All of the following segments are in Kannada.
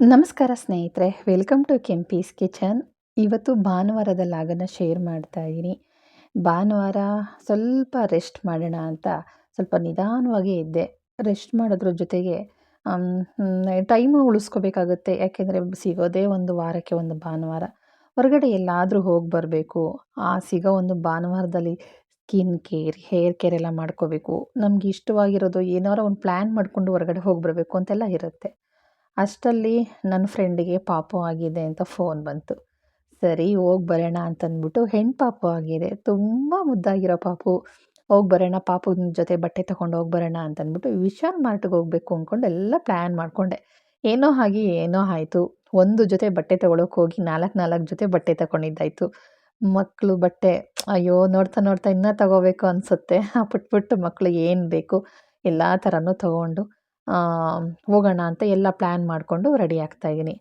ನಮಸ್ಕಾರ ಸ್ನೇಹಿತರೆ, ವೆಲ್ಕಮ್ ಟು ಕೆಂಪೀಸ್ ಕಿಚನ್. ಇವತ್ತು ಭಾನುವಾರದ ಲಾಗನ್ನು ಶೇರ್ ಮಾಡ್ತಾ ಇದ್ದೀನಿ. ಭಾನುವಾರ ಸ್ವಲ್ಪ ರೆಸ್ಟ್ ಮಾಡೋಣ ಅಂತ ಸ್ವಲ್ಪ ನಿಧಾನವಾಗಿ ಇದ್ದೆ ರೆಸ್ಟ್ ಮಾಡೋದ್ರ ಜೊತೆಗೆ ಟೈಮು ಉಳಿಸ್ಕೋಬೇಕಾಗುತ್ತೆ. ಯಾಕೆಂದರೆ ಸಿಗೋದೇ ಒಂದು ವಾರಕ್ಕೆ ಒಂದು ಭಾನುವಾರ. ಹೊರಗಡೆ ಎಲ್ಲಾದರೂ ಹೋಗಿ ಬರಬೇಕು. ಆ, ಸಿಗೋ ಒಂದು ಭಾನುವಾರದಲ್ಲಿ ಸ್ಕಿನ್ ಕೇರ್, ಹೇರ್ ಕೇರ್ ಎಲ್ಲ ಮಾಡ್ಕೋಬೇಕು. ನಮ್ಗೆ ಇಷ್ಟವಾಗಿರೋದು ಏನಾರೋ ಒಂದು ಪ್ಲ್ಯಾನ್ ಮಾಡಿಕೊಂಡು ಹೊರಗಡೆ ಹೋಗಿ ಬರಬೇಕು ಅಂತೆಲ್ಲ ಇರುತ್ತೆ. ಅಷ್ಟರಲ್ಲಿ ನನ್ನ ಫ್ರೆಂಡಿಗೆ ಪಾಪು ಆಗಿದೆ ಅಂತ ಫೋನ್ ಬಂತು. ಸರಿ, ಹೋಗಿ ಬರೋಣ ಅಂತಂದ್ಬಿಟ್ಟು ಹೆಣ್ಣು ಪಾಪು ಆಗಿದೆ. ತುಂಬ ಮುದ್ದಾಗಿರೋ ಪಾಪು. ಹೋಗಿ ಬರೋಣ, ಪಾಪುನ ಜೊತೆ ಬಟ್ಟೆ ತಗೊಂಡು ಹೋಗಿ ಬರೋಣ ಅಂತಂದ್ಬಿಟ್ಟು ವಿಶಾಲ್ ಮಾರ್ಟ್ಗೆ ಹೋಗಬೇಕು ಅಂದ್ಕೊಂಡು ಎಲ್ಲ ಪ್ಲ್ಯಾನ್ ಮಾಡಿಕೊಂಡೆ. ಏನೋ ಆಗಿ ಏನೋ ಆಯಿತು. ಒಂದು ಜೊತೆ ಬಟ್ಟೆ ತಗೊಳಕ್ಕೆ ಹೋಗಿ ನಾಲ್ಕು ನಾಲ್ಕು ಜೊತೆ ಬಟ್ಟೆ ತಗೊಂಡಿದ್ದಾಯಿತು. ಮಕ್ಕಳು ಬಟ್ಟೆ, ಅಯ್ಯೋ, ನೋಡ್ತಾ ನೋಡ್ತಾ ಇನ್ನೂ ತಗೋಬೇಕು ಅನಿಸುತ್ತೆ. ಪುಟ್ಟ ಮಕ್ಕಳು ಏನು ಬೇಕು? ಎಲ್ಲ ಥರನೂ ತೊಗೊಂಡು ಹೋಗೋಣ ಅಂತ ಎಲ್ಲ ಪ್ಲ್ಯಾನ್ ಮಾಡಿಕೊಂಡು ರೆಡಿ ಆಗ್ತಾಯಿದ್ದೀನಿ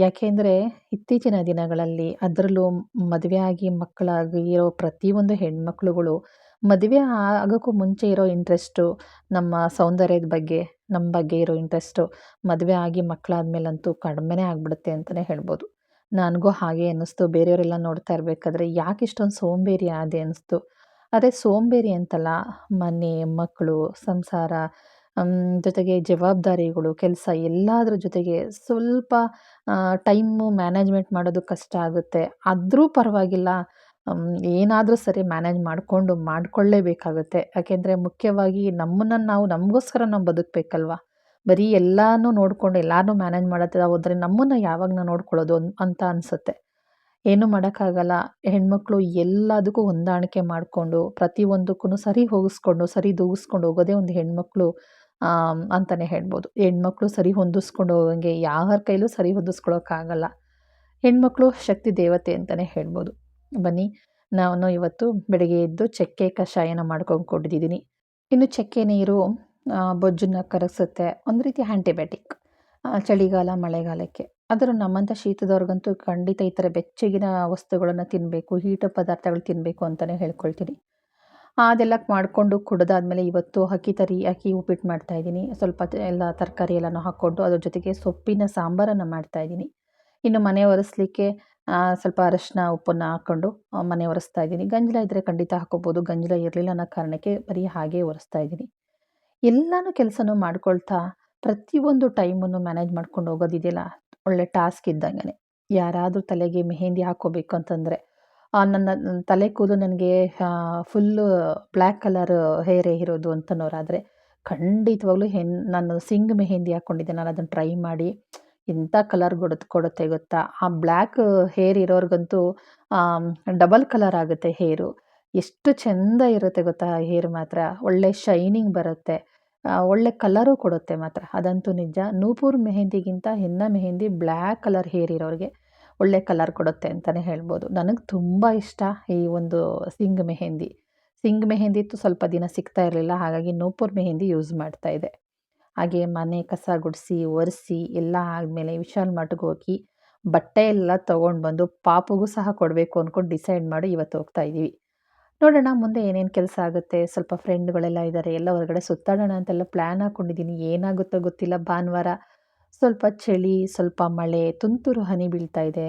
ಯಾಕೆಂದರೆ ಇತ್ತೀಚಿನ ದಿನಗಳಲ್ಲಿ ಅದರಲ್ಲೂ ಮದುವೆ ಆಗಿ ಮಕ್ಕಳಾಗಿ ಇರೋ ಪ್ರತಿಯೊಂದು ಹೆಣ್ಮಕ್ಳುಗಳು ಮದುವೆ ಆಗೋಕ್ಕೂ ಮುಂಚೆ ಇರೋ ಇಂಟ್ರೆಸ್ಟು ನಮ್ಮ ಸೌಂದರ್ಯದ ಬಗ್ಗೆ, ನಮ್ಮ ಬಗ್ಗೆ ಇರೋ ಇಂಟ್ರೆಸ್ಟು ಮದುವೆ ಆಗಿ ಮಕ್ಕಳಾದ್ಮೇಲಂತೂ ಕಡಿಮೆನೇ ಆಗಿಬಿಡುತ್ತೆ ಅಂತಲೇ ಹೇಳ್ಬೋದು. ನನಗೂ ಹಾಗೆ ಅನ್ನಿಸ್ತು, ಬೇರೆಯವರೆಲ್ಲ ನೋಡ್ತಾ ಇರಬೇಕಾದ್ರೆ ಯಾಕೆ ಇಷ್ಟೊಂದು ಸೋಂಬೇರಿ ಆದೆ ಅನ್ನಿಸ್ತು. ಅದೇ ಸೋಂಬೇರಿ ಅಂತಲ್ಲ ಮನೆ, ಮಕ್ಕಳು, ಸಂಸಾರ ಜೊತೆಗೆ ಜವಾಬ್ದಾರಿಗಳು, ಕೆಲಸ ಎಲ್ಲದರ ಜೊತೆಗೆ ಸ್ವಲ್ಪ ಟೈಮು ಮ್ಯಾನೇಜ್ಮೆಂಟ್ ಮಾಡೋದು ಕಷ್ಟ ಆಗುತ್ತೆ. ಆದರೂ ಪರವಾಗಿಲ್ಲ ಏನಾದರೂ ಸರಿ ಮ್ಯಾನೇಜ್ ಮಾಡಿಕೊಂಡು ಮಾಡಿಕೊಳ್ಳೇಬೇಕಾಗುತ್ತೆ. ಯಾಕೆಂದರೆ ಮುಖ್ಯವಾಗಿ ನಮ್ಮನ್ನು ನಾವು ನಮಗೋಸ್ಕರ ನಾವು ಬದುಕಬೇಕಲ್ವ? ಬರೀ ಎಲ್ಲನೂ ನೋಡಿಕೊಂಡು ಎಲ್ಲರೂ ಮ್ಯಾನೇಜ್ ಮಾಡತ್ತೆ, ಹೋದರೆ ನಮ್ಮನ್ನು ಯಾವಾಗ ನಾವು ನೋಡ್ಕೊಳ್ಳೋದು ಅಂತ ಅನಿಸುತ್ತೆ. ಏನು ಮಾಡೋಕ್ಕಾಗಲ್ಲ. ಹೆಣ್ಮಕ್ಳು ಎಲ್ಲದಕ್ಕೂ ಹೊಂದಾಣಿಕೆ ಮಾಡಿಕೊಂಡು ಪ್ರತಿಯೊಂದಕ್ಕೂ ಸರಿ ಹೋಗಿಸ್ಕೊಂಡು, ಸರಿ ದೂಗಿಸ್ಕೊಂಡು ಹೋಗೋದೇ ಒಂದು ಹೆಣ್ಮಕ್ಳು. ಅಂತಲೇ ಹೇಳ್ಬೋದು. ಹೆಣ್ಮಕ್ಳು ಸರಿ ಹೊಂದಿಸ್ಕೊಂಡು ಹೋಗಂಗೆ ಯಾರ ಕೈಲೂ ಸರಿ ಹೊಂದಿಸ್ಕೊಳ್ಳೋಕ್ಕಾಗಲ್ಲ ಹೆಣ್ಮಕ್ಳು ಶಕ್ತಿ ದೇವತೆ ಅಂತಲೇ ಹೇಳ್ಬೋದು. ಬನ್ನಿ, ನಾನು ಇವತ್ತು ಬೆಳಗ್ಗೆ ಎದ್ದು ಚಕ್ಕೆ ಕಷಾಯನ ಮಾಡ್ಕೊಂಡು ಕೊಟ್ಟಿದ್ದೀನಿ ಇನ್ನು ಚಕ್ಕೆ ನೀರು ಬೊಜ್ಜನ್ನ ಕರಗಿಸುತ್ತೆ. ಒಂದು ರೀತಿ ಆ್ಯಂಟಿಬಯೋಟಿಕ್ ಚಳಿಗಾಲ, ಮಳೆಗಾಲಕ್ಕೆ. ಆದರೂ ನಮ್ಮಂಥ ಶೀತದವ್ರಿಗಂತೂ ಖಂಡಿತ ಈ ಥರ ಬೆಚ್ಚಗಿನ ವಸ್ತುಗಳನ್ನು ತಿನ್ನಬೇಕು ಹೀಟ ಪದಾರ್ಥಗಳು ತಿನ್ನಬೇಕು ಅಂತಲೇ ಹೇಳ್ಕೊಳ್ತೀನಿ. ಅದೆಲ್ಲ ಮಾಡಿಕೊಂಡು ಕುಡಿದಾದ್ಮೇಲೆ ಇವತ್ತು ಅಕ್ಕಿ ತರಿ, ಅಕ್ಕಿ ಉಪ್ಪಿಟ್ಟು ಮಾಡ್ತಾಯಿದ್ದೀನಿ ಸ್ವಲ್ಪ ಎಲ್ಲ ತರಕಾರಿ ಎಲ್ಲನೂ ಹಾಕ್ಕೊಂಡು ಅದ್ರ ಜೊತೆಗೆ ಸೊಪ್ಪಿನ ಸಾಂಬಾರನ್ನು ಮಾಡ್ತಾಯಿದ್ದೀನಿ ಇನ್ನು ಮನೆ ಒರೆಸ್ಲಿಕ್ಕೆ ಸ್ವಲ್ಪ ಅರಶಿನ, ಉಪ್ಪನ್ನು ಹಾಕ್ಕೊಂಡು ಮನೆ ಒರೆಸ್ತಾ ಇದ್ದೀನಿ. ಗಂಜಲ ಇದ್ದರೆ ಖಂಡಿತ ಹಾಕೋಬೋದು. ಗಂಜಲ ಇರಲಿಲ್ಲ ಅನ್ನೋ ಕಾರಣಕ್ಕೆ ಬರೀ ಹಾಗೆ ಒರೆಸ್ತಾ ಇದ್ದೀನಿ. ಎಲ್ಲನೂ ಕೆಲಸನೂ ಮಾಡ್ಕೊಳ್ತಾ ಪ್ರತಿಯೊಂದು ಟೈಮನ್ನು ಮ್ಯಾನೇಜ್ ಮಾಡ್ಕೊಂಡು ಹೋಗೋದಿದೆಯಲ್ಲ? ಒಳ್ಳೆ ಟಾಸ್ಕ್ ಇದ್ದಂಗೆ ಯಾರಾದರೂ ತಲೆಗೆ ಮೆಹೆಂದಿ ಹಾಕೋಬೇಕು ಅಂತಂದರೆ ನನ್ನ ತಲೆ ಕೂದಲು ನನಗೆ ಫುಲ್ಲು ಬ್ಲ್ಯಾಕ್ ಕಲರ್ ಹೇರೇ ಇರೋದು ಅಂತನೋರಾದರೆ ಖಂಡಿತವಾಗ್ಲೂ ಹೆನ್ ನಾನು ಸಿಂಗ್ ಮೆಹೆಂದಿ ಹಾಕ್ಕೊಂಡಿದ್ದೆ. ನಾನು ಅದನ್ನು ಟ್ರೈ ಮಾಡಿ ಎಂಥ ಕಲರ್ ಕೊಡುತ್ತೆ ಕೊಡುತ್ತೆ ಗೊತ್ತಾ? ಆ ಬ್ಲ್ಯಾಕ್ ಹೇರ್ ಇರೋರಿಗಂತೂ ಡಬಲ್ ಕಲರ್ ಆಗುತ್ತೆ ಹೇರು ಎಷ್ಟು ಚೆಂದ ಇರುತ್ತೆ ಗೊತ್ತಾ ಹೇರ್ ಮಾತ್ರ? ಒಳ್ಳೆ ಶೈನಿಂಗ್ ಬರುತ್ತೆ. ಒಳ್ಳೆ ಕಲರು ಕೊಡುತ್ತೆ ಮಾತ್ರ. ಅದಂತೂ ನಿಜ. ನೂಪುರ್ ಮೆಹೆಂದಿಗಿಂತ ಹೆನ್ನ ಮೆಹೆಂದಿ ಬ್ಲ್ಯಾಕ್ ಕಲರ್ ಹೇರ್ ಇರೋರಿಗೆ ಒಳ್ಳೆ ಕಲರ್ ಕೊಡುತ್ತೆ ಅಂತಲೇ ಹೇಳ್ಬೋದು. ನನಗೆ ತುಂಬ ಇಷ್ಟ ಈ ಒಂದು ಸಿಂಗ್ ಮೆಹೆಂದಿ. ಸಿಂಗ್ ಮೆಹೆಂದಿ ಇತ್ತು ಸ್ವಲ್ಪ ದಿನ ಸಿಗ್ತಾ ಇರಲಿಲ್ಲ, ಹಾಗಾಗಿ ನೂಪುರ್ ಮೆಹೆಂದಿ ಯೂಸ್ ಮಾಡ್ತಾ ಇದೆ. ಹಾಗೆ ಮನೆ ಕಸ ಗುಡಿಸಿ, ಒರೆಸಿ ಎಲ್ಲ ಆದಮೇಲೆ ವಿಶಾಲ್ ಮಠಕ್ಕೆ ಹೋಗಿ ಬಟ್ಟೆ ಎಲ್ಲ ತೊಗೊಂಡು ಬಂದು ಪಾಪುಗೂ ಸಹ ಕೊಡಬೇಕು ಅಂದ್ಕೊಂಡು ಡಿಸೈಡ್ ಮಾಡಿ ಇವತ್ತು ಹೋಗ್ತಾ ಇದ್ದೀವಿ ನೋಡೋಣ, ಮುಂದೆ ಏನೇನು ಕೆಲಸ ಆಗುತ್ತೆ, ಸ್ವಲ್ಪ ಫ್ರೆಂಡ್ಗಳೆಲ್ಲ ಇದ್ದಾರೆ ಎಲ್ಲ ಹೊರಗಡೆ ಸುತ್ತಾಡೋಣ ಅಂತೆಲ್ಲ ಪ್ಲ್ಯಾನ್ ಹಾಕ್ಕೊಂಡಿದ್ದೀನಿ ಏನಾಗುತ್ತೋ ಗೊತ್ತಿಲ್ಲ ಭಾನುವಾರ. ಸ್ವಲ್ಪ ಚಳಿ, ಸ್ವಲ್ಪ ಮಳೆ, ತುಂತುರು ಹನಿ ಬೀಳ್ತಾ ಇದೆ.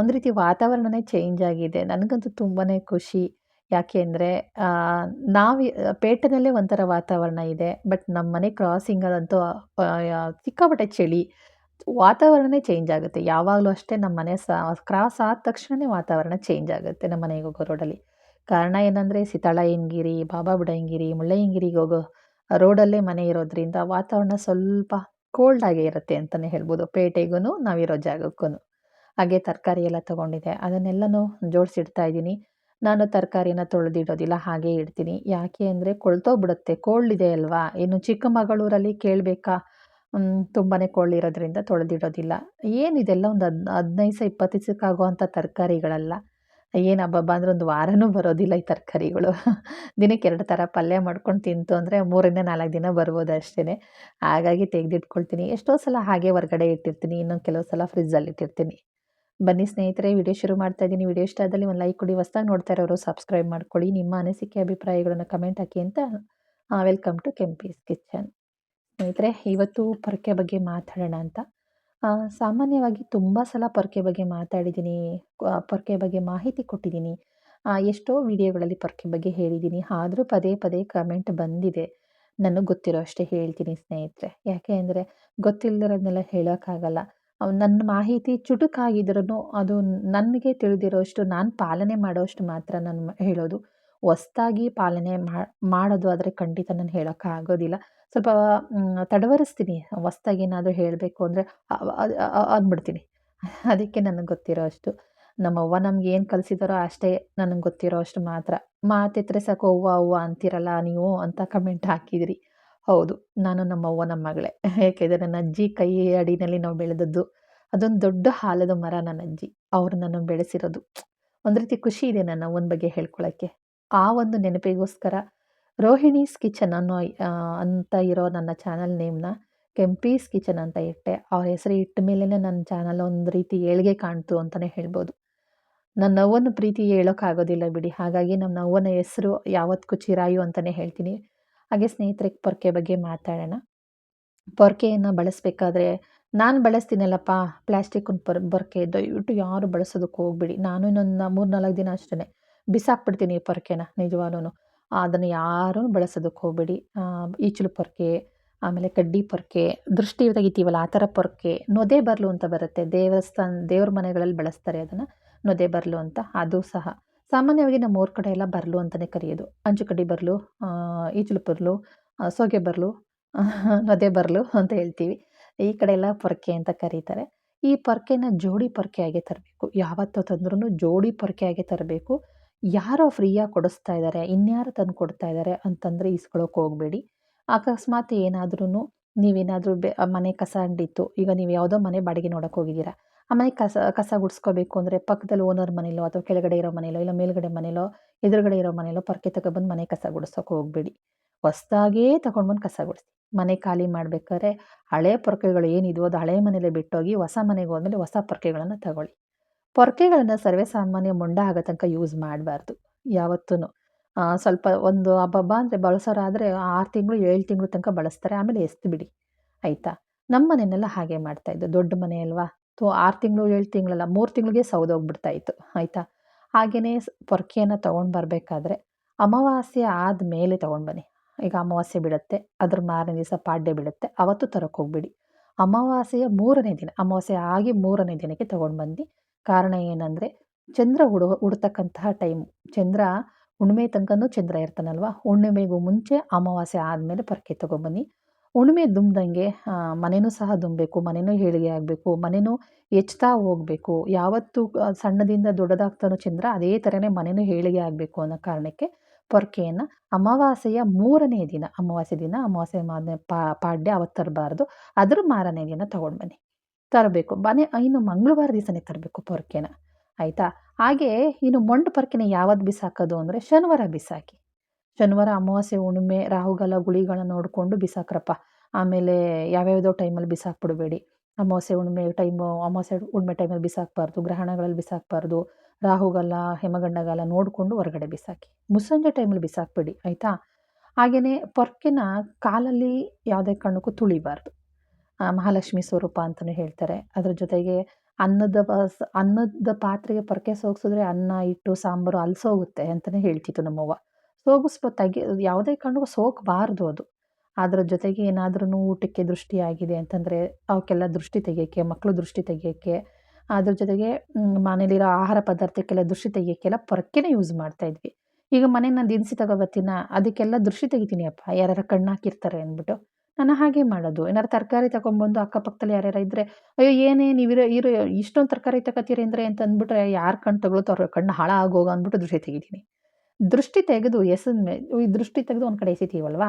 ಒಂದು ರೀತಿ ವಾತಾವರಣನೇ ಚೇಂಜ್ ಆಗಿದೆ. ನನಗಂತೂ ತುಂಬಾ ಖುಷಿ. ಯಾಕೆ ಅಂದರೆ ನಾವು ಪೇಟೆನಲ್ಲೇ ಒಂಥರ ವಾತಾವರಣ ಇದೆ. ಬಟ್ ನಮ್ಮ ಮನೆ ಕ್ರಾಸಿಂಗಲ್ಲಂತೂ ಸಿಕ್ಕಾಪಟ್ಟೆ ಚಳಿ. ವಾತಾವರಣನೇ ಚೇಂಜ್ ಆಗುತ್ತೆ. ಯಾವಾಗಲೂ ಅಷ್ಟೇ ನಮ್ಮ ಮನೆ ಕ್ರಾಸ್ ಆದ ತಕ್ಷಣವೇ ವಾತಾವರಣ ಚೇಂಜ್ ಆಗುತ್ತೆ ನಮ್ಮ ಮನೆಗೆ ಹೋಗೋ ರೋಡಲ್ಲಿ ಕಾರಣ ಏನಂದರೆ ಸೀತಾಳಯ್ಯನಗಿರಿ ಬಾಬಾ ಬುಡಯ್ಯನಗಿರಿ ಮುಳ್ಳಯ್ಯನಗಿರಿಗೆ ಹೋಗೋ ರೋಡಲ್ಲೇ ಮನೆ ಇರೋದ್ರಿಂದ ವಾತಾವರಣ ಸ್ವಲ್ಪ ಕೋಲ್ಡ್ ಆಗೇ ಇರುತ್ತೆ ಅಂತಲೇ ಹೇಳ್ಬೋದು. ಪೇಟೆಗೂ ನಾವಿರೋ ಜಾಗಕ್ಕೂ ಹಾಗೆ ತರಕಾರಿ ಎಲ್ಲ ತೊಗೊಂಡಿದೆ ಅದನ್ನೆಲ್ಲನೂ ಜೋಡಿಸಿಡ್ತಾ ಇದ್ದೀನಿ. ನಾನು ತರಕಾರಿನ ತೊಳೆದಿಡೋದಿಲ್ಲ, ಹಾಗೇ ಇಡ್ತೀನಿ. ಯಾಕೆ ಅಂದರೆ ಕೊಳ್ತೋಗ್ಬಿಡುತ್ತೆ. ಕೋಲ್ಡ್ ಇದೆ ಅಲ್ವಾ? ಇನ್ನು ಚಿಕ್ಕಮಗಳೂರಲ್ಲಿ ಕೇಳಬೇಕಾ? ತುಂಬಾ ಕೋಲ್ಡ್ ಇರೋದ್ರಿಂದ ತೊಳೆದಿಡೋದಿಲ್ಲ. ಏನಿದೆಲ್ಲ ಒಂದು ಹದ್ ಹದಿನೈದು ಇಪ್ಪತ್ತು ದಿಸಕ್ಕಾಗುವಂಥ ತರಕಾರಿಗಳಲ್ಲ. ಏನು ಹಬ್ಬ ಅಂದ್ರೆ ಒಂದು ವಾರನೂ ಬರೋದಿಲ್ಲ ಈ ತರಕಾರಿಗಳು. ದಿನಕ್ಕೆ ಎರಡು ಥರ ಪಲ್ಯ ಮಾಡ್ಕೊಂಡು ತಿಂತು ಅಂದರೆ ಮೂರರಿಂದ ನಾಲ್ಕು ದಿನ ಬರ್ಬೋದು ಅಷ್ಟೇ ಹಾಗಾಗಿ ತೆಗೆದಿಟ್ಕೊಳ್ತೀನಿ. ಎಷ್ಟೋ ಸಲ ಹಾಗೆ ಹೊರ್ಗಡೆ ಇಟ್ಟಿರ್ತೀನಿ, ಇನ್ನೊಂದು ಕೆಲವು ಸಲ ಫ್ರಿಜ್ಜಲ್ಲಿ ಇಟ್ಟಿರ್ತೀನಿ. ಬನ್ನಿ ಸ್ನೇಹಿತರೆ ವಿಡಿಯೋ ಶುರು ಮಾಡ್ತಾ ಇದ್ದೀನಿ. ವಿಡಿಯೋ ಇಷ್ಟ ಆದಲ್ಲಿ ಒಂದು ಲೈಕ್ ಕೊಡಿ, ಹೊಸ್ದಾಗಿ ನೋಡ್ತಾ ಇರೋರು ಸಬ್ಸ್ಕ್ರೈಬ್ ಮಾಡ್ಕೊಳ್ಳಿ. ನಿಮ್ಮ ಅನಿಸಿಕೆ, ಅಭಿಪ್ರಾಯಗಳನ್ನು ಕಮೆಂಟ್ ಹಾಕಿ ಅಂತ ವೆಲ್ಕಮ್ ಟು ಕೆಂಪೀಸ್ ಕಿಚನ್. ಸ್ನೇಹಿತರೆ, ಇವತ್ತು ಪೊರಕೆ ಬಗ್ಗೆ ಮಾತಾಡೋಣ ಅಂತ. ಸಾಮಾನ್ಯವಾಗಿ ತುಂಬ ಸಲ ಪೊರ್ಕೆ ಬಗ್ಗೆ ಮಾತಾಡಿದ್ದೀನಿ ಪೊರ್ಕೆ ಬಗ್ಗೆ ಮಾಹಿತಿ ಕೊಟ್ಟಿದ್ದೀನಿ ಎಷ್ಟೋ ವಿಡಿಯೋಗಳಲ್ಲಿ ಪೊರ್ಕೆ ಬಗ್ಗೆ ಹೇಳಿದ್ದೀನಿ ಆದರೂ ಪದೇ ಪದೇ ಕಮೆಂಟ್ ಬಂದಿದೆ. ನನಗೆ ಗೊತ್ತಿರೋ ಅಷ್ಟೇ ಹೇಳ್ತೀನಿ ಸ್ನೇಹಿತರೆ. ಯಾಕೆ ಅಂದರೆ ಗೊತ್ತಿಲ್ಲದಿರೋದನ್ನೆಲ್ಲ ಹೇಳೋಕ್ಕಾಗಲ್ಲ. ನನ್ನ ಮಾಹಿತಿ ಚುಟುಕಾಗಿದ್ರೂ ಅದು ನನಗೆ ತಿಳಿದಿರೋಷ್ಟು, ನಾನು ಪಾಲನೆ ಮಾಡೋಷ್ಟು ಮಾತ್ರ ನಾನು ಹೇಳೋದು. ಹೊಸ್ತಾಗಿ ಪಾಲನೆ ಮಾಡೋದು ಆದರೆ ಖಂಡಿತ ನಾನು ಹೇಳೋಕ್ಕಾಗೋದಿಲ್ಲ. ಸ್ವಲ್ಪ ತಡವರಿಸ್ತೀನಿ. ಹೊಸ್ದಾಗಿ ಏನಾದರೂ ಹೇಳಬೇಕು ಅಂದರೆ ಅಂದ್ಬಿಡ್ತೀನಿ ಅದಕ್ಕೆ ನನಗೆ ಗೊತ್ತಿರೋ ಅಷ್ಟು. ನಮ್ಮವ್ವ ನಮ್ಗೆ ಏನು ಕಲಿಸಿದಾರೋ ಅಷ್ಟೇ ನನಗೆ ಗೊತ್ತಿರೋ ಅಷ್ಟು ಮಾತ್ರ. ಮಾತೆತ್ತರೆ ಸಾಕು ಅವ್ವ ಅವ್ವ ಅಂತೀರಲ್ಲ ನೀವು ಅಂತ ಕಮೆಂಟ್ ಹಾಕಿದಿರಿ. ಹೌದು, ನಾನು ನಮ್ಮವ್ವ ನಮ್ಮ ಮಗಳೇ. ಯಾಕೆಂದರೆ ನನ್ನ ಅಜ್ಜಿ ಕೈ ಅಡಿನಲ್ಲಿ ನಾವು ಬೆಳೆದದ್ದು. ಅದೊಂದು ದೊಡ್ಡ ಹಾಲದ ಮರ ನನ್ನ ಅಜ್ಜಿ. ಅವರು ನನ್ನ ಬೆಳೆಸಿರೋದು. ಒಂದು ರೀತಿ ಖುಷಿ ಇದೆ ನನ್ನ ಅವ್ವನ ಬಗ್ಗೆ ಹೇಳ್ಕೊಳ್ಳೋಕ್ಕೆ ಆ ಒಂದು ನೆನಪಿಗೋಸ್ಕರ ರೋಹಿಣೀಸ್ ಕಿಚನ್ ಅನ್ನೋ ಅಂತ ಇರೋ ನನ್ನ ಚಾನಲ್ ನೇಮ್ನ ಕೆಂಪೀಸ್ ಕಿಚನ್ ಅಂತ ಇಟ್ಟೆ. ಅವ್ರ ಹೆಸರು ಇಟ್ಟ ಮೇಲೇ ನನ್ನ ಚಾನಲ್ ಒಂದು ರೀತಿ ಏಳಿಗೆ ಕಾಣ್ತು ಅಂತಲೇ ಹೇಳ್ಬೋದು. ನನ್ನ ನೋವನ್ನು ಪ್ರೀತಿ ಹೇಳೋಕ್ಕಾಗೋದಿಲ್ಲ ಬಿಡಿ. ಹಾಗಾಗಿ ನಮ್ಮ ನವ್ವನ ಹೆಸರು ಯಾವತ್ತಿಗೂ ಚಿರಾಯು ಅಂತಲೇ ಹೇಳ್ತೀನಿ. ಹಾಗೆ ಸ್ನೇಹಿತರೆ, ಪೊರ್ಕೆ ಬಗ್ಗೆ ಮಾತಾಡೋಣ. ಪೊರ್ಕೆಯನ್ನು ಬಳಸಬೇಕಾದ್ರೆ ನಾನು ಬಳಸ್ತೀನಲ್ಲಪ್ಪ, ಪ್ಲಾಸ್ಟಿಕ್ ಒಂದು ಪೊರ್, ಪೊರ್ಕೆ. ದಯವಿಟ್ಟು ಯಾರು ಬಳಸೋದಕ್ಕೆ ಹೋಗ್ಬಿಡಿ. ನಾನು ಇನ್ನೊಂದು ಮೂರು ನಾಲ್ಕು ದಿನ ಅಷ್ಟೇ ಬಿಸಾಕ್ಬಿಡ್ತೀನಿ ಪೊರ್ಕೆನ ನಿಜವಾಗ್ಲೂ ಅದನ್ನು ಯಾರೂ ಬಳಸೋದಕ್ಕೆ ಹೋಗಬೇಡಿ. ಈಚಲು ಪೊರಕೆ, ಆಮೇಲೆ ಕಡ್ಡಿ ಪೊರಕೆ, ದೃಷ್ಟಿ ತೆಗಿತೀವಲ್ಲ ಆ ಥರ ಪೊರಕೆ, ನೊದೆ ಬರಲು ಅಂತ ಬರುತ್ತೆ. ದೇವಸ್ಥಾನ, ದೇವ್ರ ಮನೆಗಳಲ್ಲಿ ಬಳಸ್ತಾರೆ ಅದನ್ನು, ನೊದೆ ಬರಲು ಅಂತ, ಅದು ಸಹ. ಸಾಮಾನ್ಯವಾಗಿ ನಮ್ಮ ಊರ ಕಡೆ ಎಲ್ಲ ಬರಲು ಅಂತಲೇ ಕರೆಯೋದು. ಅಂಚುಕಡ್ಡಿ ಬರಲು ಈಚಲು ಬರಲು ಸೋಗೆ ಬರಲು ನೊದೆ ಬರಲು ಅಂತ ಹೇಳ್ತೀವಿ. ಈ ಕಡೆ ಎಲ್ಲ ಪೊರ್ಕೆ ಅಂತ ಕರೀತಾರೆ. ಈ ಪೊರ್ಕೆನ ಜೋಡಿ ಪೊರ್ಕೆಯಾಗೆ ತರಬೇಕು. ಯಾವತ್ತೂ ತಂದ್ರೂ ಜೋಡಿ ಪೊರ್ಕೆಯಾಗೆ ತರಬೇಕು. ಯಾರೋ ಫ್ರೀಯಾಗಿ ಕೊಡಿಸ್ತಾ ಇದ್ದಾರೆ, ಇನ್ಯಾರು ತಂದು ಕೊಡ್ತಾ ಇದ್ದಾರೆ ಅಂತಂದರೆ ಇಸ್ಕೊಳ್ಳೋಕೆ ಹೋಗಬೇಡಿ. ಅಕಸ್ಮಾತ್ ಏನಾದ್ರೂ ನೀವೇನಾದರೂ ಬೆ ಮನೆ ಕಸ ಅಂಡಿತ್ತು ಈಗ ನೀವು ಯಾವುದೋ ಮನೆ ಬಾಡಿಗೆ ನೋಡೋಕೆ ಹೋಗಿದ್ದೀರಾ. ಆ ಮನೆ ಕಸ ಕಸ ಗುಡಿಸ್ಕೋಬೇಕು ಅಂದರೆ ಪಕ್ಕದಲ್ಲಿ ಓನರ್ ಮನೇಲೋ ಅಥವಾ ಕೆಳಗಡೆ ಇರೋ ಮನೇಲೋ ಇಲ್ಲ ಮೇಲ್ಗಡೆ ಮನೇಲೋ, ಎದುರುಗಡೆ ಇರೋ ಮನೇಲೋ ಪರ್ಕೆ ತಗೊಬಂದು ಮನೆ ಕಸ ಗುಡಿಸೋಕೆ ಹೋಗಬೇಡಿ. ಹೊಸ್ದಾಗೇ ತೊಗೊಂಡ್ಬಂದು ಕಸ ಗುಡಿಸಿ. ಮನೆ ಖಾಲಿ ಮಾಡಬೇಕಾದ್ರೆ ಹಳೆ ಪೊರ್ಕೆಗಳು ಏನಿದ್ವೋ ಅದು ಹಳೆ ಮನೇಲೆ ಬಿಟ್ಟೋಗಿ ಹೊಸ ಮನೆಗೆ ಹೋದ್ಮೇಲೆ ಹೊಸ ಪೊರ್ಕೆಗಳನ್ನು ತಗೊಳ್ಳಿ. ಪೊರ್ಕೆಗಳನ್ನು ಸರ್ವೇ ಸಾಮಾನ್ಯ ಮೊಂಡ ಆಗೋ ತನಕ ಯೂಸ್ ಮಾಡಬಾರ್ದು ಯಾವತ್ತೂ ಸ್ವಲ್ಪ ಒಂದು ಹಬ್ಬಬ್ಬ ಅಂದರೆ ಬಳಸೋರಾದರೆ ಆರು ತಿಂಗಳು, ಏಳು ತಿಂಗಳು ತನಕ ಬಳಸ್ತಾರೆ, ಆಮೇಲೆ ಎಸ್ತು ಬಿಡಿ, ಆಯಿತಾ? ನಮ್ಮ ಮನೆಯಲ್ಲೆಲ್ಲ ಹಾಗೆ ಮಾಡ್ತಾಯಿದ್ದು ದೊಡ್ಡ ಮನೆ ಅಲ್ವಾ? ತೋ, ಆರು ತಿಂಗಳು, ಏಳು ತಿಂಗಳಲ್ಲ, ಮೂರು ತಿಂಗಳಿಗೆ ಸೌದೋಗ್ಬಿಡ್ತಾಯಿತ್ತು ಆಯಿತಾ? ಹಾಗೆಯೇ ಪೊರ್ಕೆಯನ್ನು ತೊಗೊಂಡು ಬರಬೇಕಾದ್ರೆ ಅಮಾವಾಸ್ಯೆ ಆದಮೇಲೆ ತೊಗೊಂಡು ಬನ್ನಿ. ಈಗ ಅಮಾವಾಸ್ಯೆ ಬಿಡುತ್ತೆ, ಅದ್ರ ಮಾರನೇ ದಿವಸ ಪಾಡ್ಯ ಬಿಡುತ್ತೆ, ಅವತ್ತು ತರೋಕೆ ಹೋಗ್ಬಿಡಿ. ಅಮಾವಾಸ್ಯೆಯ ಮೂರನೇ ದಿನ, ಅಮಾವಾಸ್ಯೆ ಆಗಿ ಮೂರನೇ ದಿನಕ್ಕೆ ತೊಗೊಂಡು ಬಂದು ಕಾರಣ ಏನಂದರೆ ಚಂದ್ರ ಹುಡು ಹುಡ್ತಕ್ಕಂತಹ ಟೈಮ್ ಚಂದ್ರ ಹುಣ್ಣಿಮೆ ತನಕನೂ ಚಂದ್ರ ಇರ್ತಾನಲ್ವ? ಹುಣ್ಣಿಮೆಗೂ ಮುಂಚೆ ಅಮಾವಾಸ್ಯೆ ಆದಮೇಲೆ ಪರಕೆ ತಗೊಂಬನ್ನಿ. ಹುಣ್ಣಿಮೆ ದುಂಬ್ದಂಗೆ ಮನೆಯೂ ಸಹ ದುಂಬಬೇಕು ಮನೆಯೂ ಹೇಳಿಗೆ ಆಗಬೇಕು ಮನೆಯೂ ಹೆಚ್ಚುತ್ತಾ ಹೋಗಬೇಕು. ಯಾವತ್ತು ಸಣ್ಣದಿಂದ ದೊಡ್ಡದಾಗ್ತಾನೋ ಚಂದ್ರ ಅದೇ ಥರನೇ ಮನೆಯೂ ಹೇಳಿಗೆ ಆಗಬೇಕು ಅನ್ನೋ ಕಾರಣಕ್ಕೆ ಪೊರ್ಕೆಯನ್ನು ಅಮಾವಾಸ್ಯೆಯ ಮೂರನೇ ದಿನ, ಅಮಾವಾಸ್ಯೆ ದಿನ, ಅಮಾವಾಸ್ಯೆ ಮಾದನೆ ಪಾಡ್ಯ ಅವತ್ತು ತರಬಾರ್ದು. ಅದ್ರ ಮಾರನೇ ದಿನ ತೊಗೊಂಡು ಬನ್ನಿ. ತರಬೇಕು. ಮನೆ ಇನ್ನು ಮಂಗಳವಾರ ದಿವಸನೇ ತರಬೇಕು ಪೊರ್ಕೆನ. ಆಯಿತಾ? ಹಾಗೆ ಇನ್ನು ಮೊಂಡು ಪೊರ್ಕೆನ ಯಾವತ್ತು ಬಿಸಾಕೋದು ಅಂದರೆ ಶನಿವಾರ ಬಿಸಾಕಿ. ಶನಿವಾರ ಅಮಾವಾಸ್ಯೆ ಹುಣ್ಣಿಮೆ, ರಾಹುಗಾಲ ಗುಳಿಗಳನ್ನ ನೋಡಿಕೊಂಡು ಬಿಸಾಕ್ರಪ್ಪ. ಆಮೇಲೆ ಯಾವ್ಯಾವುದೋ ಟೈಮಲ್ಲಿ ಬಿಸಾಕ್ಬಿಡಬೇಡಿ. ಅಮಾವಾಸ್ಯೆ, ಹುಣ್ಣಿಮೆ ಟೈಮು, ಅಮಾವಾಸ್ಯೆ, ಹುಣ್ಣಿಮೆ ಟೈಮಲ್ಲಿ ಬಿಸಾಕಬಾರ್ದು, ಗ್ರಹಣಗಳಲ್ಲಿ ಬಿಸಾಕಬಾರ್ದು, ರಾಹುಗಾಲ, ಹೆಮಗಂಡಗಾಲ ನೋಡಿಕೊಂಡು ಹೊರಗಡೆ ಬಿಸಾಕಿ. ಮುಸ್ಸಂಜೆ ಟೈಮಲ್ಲಿ ಬಿಸಾಕಬೇಡಿ, ಆಯಿತಾ? ಹಾಗೆಯೇ ಪೊರ್ಕೆನ ಕಾಲಲ್ಲಿ ಯಾವುದೇ ಕಾರಣಕ್ಕೂ ತುಳಿಬಾರ್ದು. ಮಹಾಲಕ್ಷ್ಮಿ ಸ್ವರೂಪ ಅಂತಲೂ ಹೇಳ್ತಾರೆ. ಅದ್ರ ಜೊತೆಗೆ ಅನ್ನದ ಅನ್ನದ ಪಾತ್ರೆಗೆ ಪರಕೆ ಸೋಗಿಸಿದ್ರೆ ಅನ್ನ ಇಟ್ಟು ಸಾಂಬಾರು ಅಲ್ಸೋಗುತ್ತೆ ಅಂತಲೇ ಹೇಳ್ತಿತ್ತು ನಮ್ಮವ್ವ. ಸೋಗಿಸ್ಬೋ, ತೆಗಿ, ಯಾವುದೇ ಕಾರಣಕ್ಕೂ ಸೋಗಬಾರ್ದು ಅದು. ಅದರ ಜೊತೆಗೆ ಏನಾದ್ರೂ ಊಟಕ್ಕೆ ದೃಷ್ಟಿಯಾಗಿದೆ ಅಂತಂದರೆ ಅವಕ್ಕೆಲ್ಲ ದೃಷ್ಟಿ ತೆಗಿಯೋಕ್ಕೆ ಮಕ್ಕಳು ದೃಷ್ಟಿ ತೆಗಿಯೋಕ್ಕೆ, ಅದ್ರ ಜೊತೆಗೆ ಮನೇಲಿರೋ ಆಹಾರ ಪದಾರ್ಥಕ್ಕೆಲ್ಲ ದೃಷ್ಟಿ ತೆಗಿಯೋಕ್ಕೆಲ್ಲ ಪೊರಕೆನೇ ಯೂಸ್ ಮಾಡ್ತಾಯಿದ್ವಿ ಈಗ ಮನೇನ ನಾನು ದಿನಸಿ ತಗೋಬತ್ತಿನ, ಅದಕ್ಕೆಲ್ಲ ದೃಷ್ಟಿ ತೆಗಿತೀನಿ ಅಪ್ಪ. ಯಾರು ಕಣ್ಣು ಹಾಕಿರ್ತಾರೆ ಅಂದ್ಬಿಟ್ಟು. ನಾನು ಹಾಗೆ ಮಾಡೋದು. ಏನಾರು ತರಕಾರಿ ತಗೊಂಡ್ಬಂದು ಅಕ್ಕಪಕ್ಕದಲ್ಲಿ ಯಾರ್ಯಾರು ಇದ್ದರೆ ಅಯ್ಯೋ, ಏನೇ ನೀವಿರೋ ಇರೋ ಇಷ್ಟೊಂದು ತರಕಾರಿ ತಗೋತೀರಿ ಅಂದರೆ ಅಂತ ಅಂದ್ಬಿಟ್ರೆ, ಯಾರು ಕಣ್ಣು ತಗೊಳುತ್ತೋ ಅವ್ರ ಕಣ್ಣು ಹಾಳಾಗೋಗ ಅಂದ್ಬಿಟ್ಟು ದೃಷ್ಟಿ ತೆಗಿತೀನಿ. ದೃಷ್ಟಿ ತೆಗೆದು ಎಸದ ಮೇಲೆ ಈ ದೃಷ್ಟಿ ತೆಗೆದು ಒಂದು ಕಡೆ ಎಸಿತೀವಲ್ವಾ?